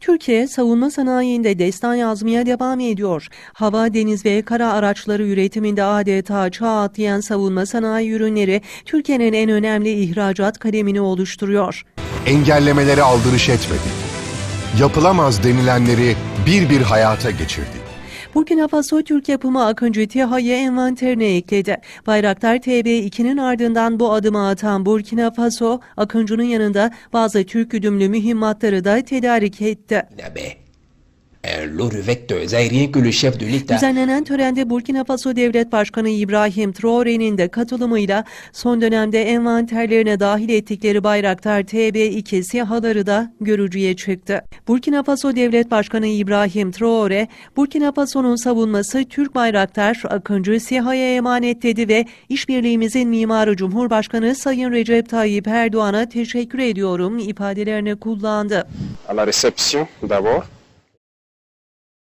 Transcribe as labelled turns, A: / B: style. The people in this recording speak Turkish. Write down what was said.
A: Türkiye savunma sanayinde destan yazmaya devam ediyor. Hava, deniz ve kara araçları üretiminde adeta çağ atlayan savunma sanayi ürünleri Türkiye'nin en önemli ihracat kalemini oluşturuyor.
B: Engellemelere aldırış etmedik. Yapılamaz denilenleri bir bir hayata geçirdik.
A: Burkina Faso Türk yapımı Akıncı TİHA'yı envanterine ekledi. Bayraktar TB2'nin ardından bu adımı atan Burkina Faso, Akıncı'nın yanında bazı Türk güdümlü mühimmatları da tedarik etti.
C: avait un
A: Düzenlenen törende Burkina Faso Devlet Başkanı İbrahim Traore'nin de katılımıyla son dönemde envanterlerine dahil ettikleri Bayraktar TB2 SİHA'ları da görücüye çıktı. Burkina Faso Devlet Başkanı İbrahim Traore, Burkina Faso'nun savunması Türk Bayraktar Akıncı SİHA'ya emanet dedi ve işbirliğimizin mimarı Cumhurbaşkanı Sayın Recep Tayyip Erdoğan'a teşekkür ediyorum ifadelerini kullandı.
D: à la réception d'abord